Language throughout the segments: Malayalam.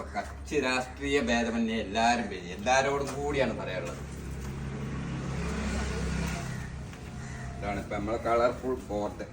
ഇപ്പൊ കക്ഷി രാഷ്ട്രീയ ഭേദമന്യേ എല്ലാരും വരും എല്ലാരോടും കൂടിയാണ് പറയാനുള്ളത്. ഇതാണ് ഇപ്പൊ നമ്മളെ കളർഫുൾ ബോർഡ്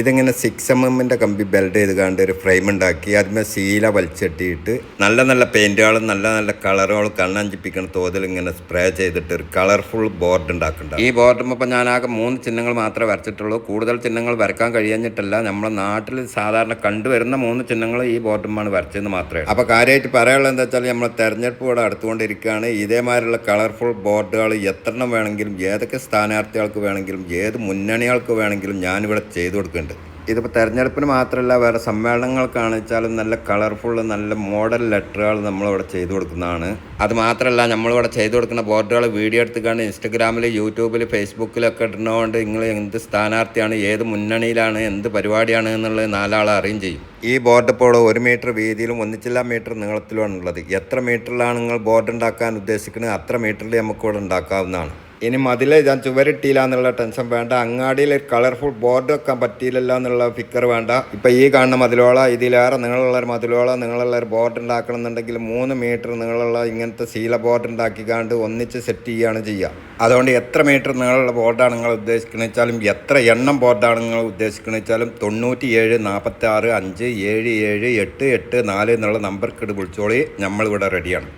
ഇതിങ്ങനെ സിക്സ് എം എമ്മിന്റെ കമ്പി ബെൽഡ് ചെയ്ത് കണ്ട് ഒരു ഫ്രെയിം ഉണ്ടാക്കി. അതിന്മേൽ ശീല വലിച്ചെട്ടിയിട്ട് നല്ല നല്ല പെയിന്റുകളും നല്ല നല്ല കളറുകളും കണ്ണഞ്ചിപ്പിക്കുന്ന തോതിൽ ഇങ്ങനെ സ്പ്രേ ചെയ്തിട്ട് ഒരു കളർഫുൾ ബോർഡ് ഉണ്ടാക്കുന്നുണ്ട്. ഈ ബോർഡും ഇപ്പം ഞാനാകെ മൂന്ന് ചിഹ്നങ്ങൾ മാത്രമേ വരച്ചിട്ടുള്ളൂ. കൂടുതൽ ചിഹ്നങ്ങൾ വരക്കാൻ കഴിയഞ്ഞിട്ടില്ല നമ്മുടെ നാട്ടിൽ സാധാരണ കണ്ടുവരുന്ന മൂന്ന് ചിഹ്നങ്ങൾ ഈ ബോർഡുമാണ് വരച്ചതെന്ന് മാത്രമേ അപ്പോൾ കാര്യമായിട്ട് പറയാനുള്ളത് എന്താ വെച്ചാൽ നമ്മൾ തെരഞ്ഞെടുപ്പ് ഇവിടെ അടുത്തുകൊണ്ടിരിക്കുകയാണ്. ഇതേമാതിരിയുള്ള കളർഫുൾ ബോർഡുകൾ എത്രണം വേണമെങ്കിലും ഏതൊക്കെ സ്ഥാനാർത്ഥികൾക്ക് വേണമെങ്കിലും ഏത് മുന്നണികൾക്ക് വേണമെങ്കിലും ഞാനിവിടെ ചെയ്തു കൊടുക്കുന്നുണ്ട് ഇതിപ്പോൾ തെരഞ്ഞെടുപ്പിന് മാത്രമല്ല വേറെ സമ്മേളനങ്ങൾ വെച്ചാലും നല്ല കളർഫുൾ നല്ല മോഡൽ ലെറ്ററുകൾ നമ്മളിവിടെ ചെയ്തു കൊടുക്കുന്നതാണ്. അത് മാത്രമല്ല നമ്മളിവിടെ ചെയ്തു കൊടുക്കുന്ന ബോർഡുകൾ വീഡിയോ എടുത്ത് എടുത്തുകൊണ്ട് ഇൻസ്റ്റഗ്രാമിൽ യൂട്യൂബിൽ ഫേസ്ബുക്കിലൊക്കെ ഇടുന്നതുകൊണ്ട് നിങ്ങൾ എന്ത് സ്ഥാനാർത്ഥിയാണ് ഏത് മുന്നണിയിലാണ് എന്ത് പരിപാടിയാണ് എന്നുള്ളത് നാലാളെ അറിയും ചെയ്യും. ഈ ബോർഡ് ഇപ്പോൾ ഒരു മീറ്റർ വീതിയിലും ഒന്നിച്ചില്ല മീറ്റർ നീളത്തിലുമാണ് ഉള്ളത്. എത്ര മീറ്ററിലാണ് നിങ്ങൾ ബോർഡ് ഉണ്ടാക്കാൻ ഉദ്ദേശിക്കുന്നത് അത്ര മീറ്ററിൽ നമുക്കിവിടെ ഉണ്ടാക്കാവുന്നതാണ്. ഇനി മതിൽ ഞാൻ ചുവരിട്ടില്ല എന്നുള്ള ടെൻഷൻ വേണ്ട. അങ്ങാടിയിൽ ഒരു കളർഫുൾ ബോർഡ് വെക്കാൻ പറ്റിയില്ലല്ലോ എന്നുള്ള ഫിക്കർ വേണ്ട. ഇപ്പം ഈ കാണുന്ന മതിലോള ഇതിലേറെ നിങ്ങളുള്ള ഒരു മതിലോള നിങ്ങളുള്ള ഒരു ബോർഡ് ഉണ്ടാക്കണം എന്നുണ്ടെങ്കിൽ മൂന്ന് മീറ്റർ നിങ്ങളുള്ള ഇങ്ങനത്തെ ശീല ബോർഡ് ഉണ്ടാക്കിക്കാണ്ട് ഒന്നിച്ച് സെറ്റ് ചെയ്യുകയാണ് ചെയ്യുക. അതുകൊണ്ട് എത്ര മീറ്റർ നിങ്ങളുള്ള ബോർഡാണ് നിങ്ങൾ ഉദ്ദേശിക്കുന്നത് വെച്ചാലും എത്ര എണ്ണം ബോർഡാണ് നിങ്ങൾ ഉദ്ദേശിക്കുന്നത് വെച്ചാലും തൊണ്ണൂറ്റി ഏഴ് നാൽപ്പത്തി ആറ് അഞ്ച് ഏഴ് ഏഴ് എട്ട് എട്ട് നാല് എന്നുള്ള നമ്പർക്കിട്ട് വിളിച്ചോളി. നമ്മളിവിടെ റെഡിയാണ്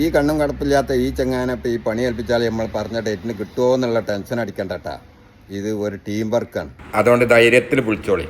ഈ കണ്ണും കടപ്പില്ലാത്ത ഈ ചെങ്ങാനപ്പം ഈ പണി ഏൽപ്പിച്ചാൽ നമ്മൾ പറഞ്ഞ ഡേറ്റിന് കിട്ടുമോ എന്നുള്ള ടെൻഷൻ അടിക്കണ്ടട്ടാ ഇത് ഒരു ടീം വർക്കാണ്. അതുകൊണ്ട് ധൈര്യത്തിൽ വിളിച്ചോളി.